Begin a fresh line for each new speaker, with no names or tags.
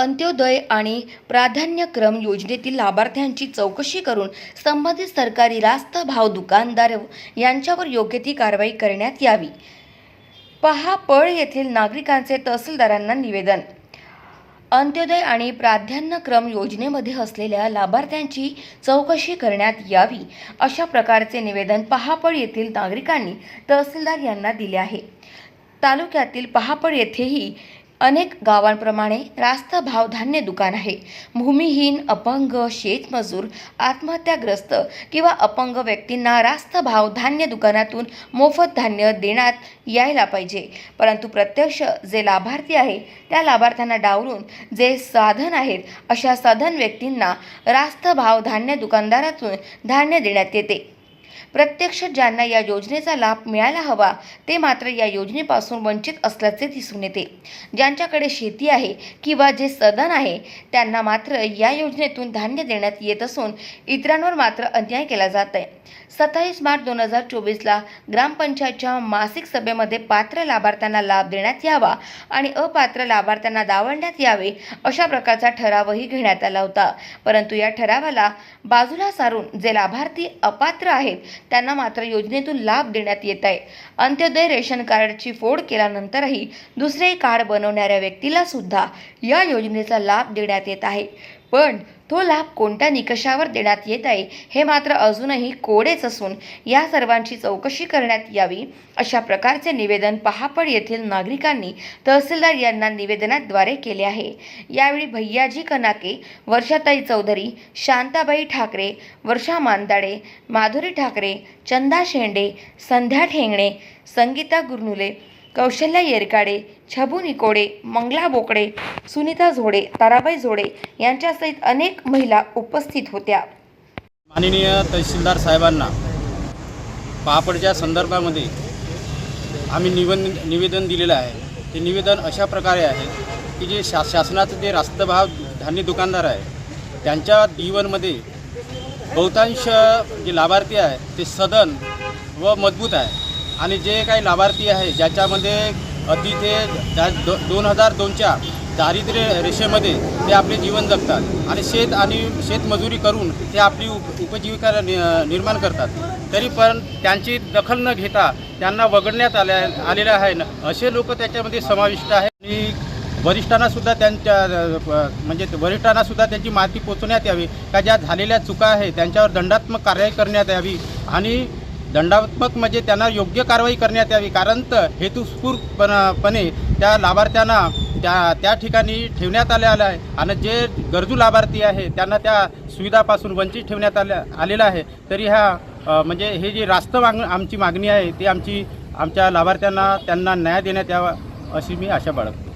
अंत्योदय आणि प्राधान्यक्रम योजनेतील लाभार्थ्यांची चौकशी करून संबंधित सरकारी रास्त भाव दुकानदार यांच्यावर योग्य ती कारवाई करण्यात यावी. पहा पळ येथील नागरिकांचे तहसीलदारांना निवेदन. अंत्योदय आणि प्राधान्यक्रम योजनेमध्ये असलेल्या लाभार्थ्यांची चौकशी करण्यात यावी अशा प्रकारचे निवेदन पहापळ येथील नागरिकांनी तहसीलदार यांना दिले आहे. तालुक्यातील पहापळ येथेही अनेक गावांप्रमाणे रास्त भाव धान्य दुकान आहे. भूमिहीन अपंग शेतमजूर आत्महत्याग्रस्त किंवा अपंग व्यक्तींना रास्त भाव धान्य दुकानातून मोफत धान्य देण्यात यायला पाहिजे. परंतु प्रत्यक्ष जे लाभार्थी आहे त्या लाभार्थ्यांना डावरून जे साधन आहेत अशा साधन व्यक्तींना रास्त भाव धान्य दुकानदारातून धान्य देण्यात येते. प्रत्यक्ष ज्यांना या योजनेचा लाभ मिळायला हवा ते मात्र या योजनेपासून वंचित असल्याचे दिसून येते. ज्यांच्याकडे शेती आहे किंवा जे सदन आहे त्यांना मात्र या योजनेतून धान्य देण्यात येत असून इतरांवर मात्र अन्याय केला जात आहे. सत्तावीस मार्च दोन हजार चोवीसला ग्रामपंचायतच्या मासिक सभेमध्ये पात्र लाभार्थ्यांना लाभ देण्यात यावा आणि अपात्र लाभार्थ्यांना दावण्यात यावे अशा प्रकारचा ठरावही घेण्यात आला होता. परंतु या ठरावाला बाजूला सारून जे लाभार्थी अपात्र आहेत त्यांना मात्र योजनेतून लाभ देण्यात येत आहे. अंत्योदय रेशन कार्डची फोड केल्यानंतरही दुसरे कार्ड बनवणाऱ्या व्यक्तीला सुद्धा या योजनेचा लाभ देण्यात येत आहे. पण तो लाभ कोणत्या निकषावर देण्यात येत आहे हे मात्र अजूनही कोडेच असून या सर्वांची चौकशी करण्यात यावी अशा प्रकारचे निवेदन पहापड येथील नागरिकांनी तहसीलदार यांना निवेदनाद्वारे केले आहे. यावेळी भैयाजी कनाके वर्षाताई चौधरी शांताबाई ठाकरे वर्षा मांदाडे माधुरी ठाकरे चंदा शेंडे संध्या ठेंगणे संगीता गुरनुले कौशल्या येरकाडे छबू निकोडे मंगला बोकडे सुनीता झोडे ताराबाई झोडे यांच्यासहित अनेक महिला उपस्थित होत्या.
माननीय तहसीलदार साहेबांना पापडच्या संदर्भामध्ये आम्ही निवन निवेदन दिलेलं आहे. ते निवेदन अशा प्रकारे आहे की जे शा शासनाचं जे रास्तभाव धान्य दुकानदार आहे त्यांच्या जीवनमध्ये बहुतांश जे लाभार्थी आहे ते सदन व मजबूत आहे. आणि जे काही लाभार्थी आहे ज्याच्यामध्ये अति ते त्या दो दोन हजार दोनच्या दारिद्र्य रेषेमध्ये ते आपले जीवन जगतात आणि शेत आणि शेतमजुरी करून ते आपली उप उपजीविका नि निर्माण करतात. तरी पण त्यांची दखल न घेता त्यांना वगळण्यात आल्या आलेलं आहे न असे लोक त्याच्यामध्ये समाविष्ट आहे आणि वरिष्ठांनासुद्धा त्यांच्या म्हणजे वरिष्ठांनासुद्धा त्यांची माहिती पोचवण्यात यावी का ज्या झालेल्या चुका आहे त्यांच्यावर दंडात्मक कारवाई करण्यात यावी आणि दंडात्मक म्हणजे त्यांना योग्य कारवाई करण्यात यावी कारण तर हेतुस्फूर्तपणे त्या लाभार्थ्यांना त्या त्या ठिकाणी ठेवण्यात आलेलं आहे. आणि जे गरजू लाभार्थी आहे त्यांना त्या सुविधापासून वंचित ठेवण्यात आल्या आलेलं आहे. तरी ह्या म्हणजे हे जी रास्त माग आमची मागणी आहे ती आमची आमच्या लाभार्थ्यांना त्यांना न्याय देण्यात यावा अशी मी आशा बाळगतो.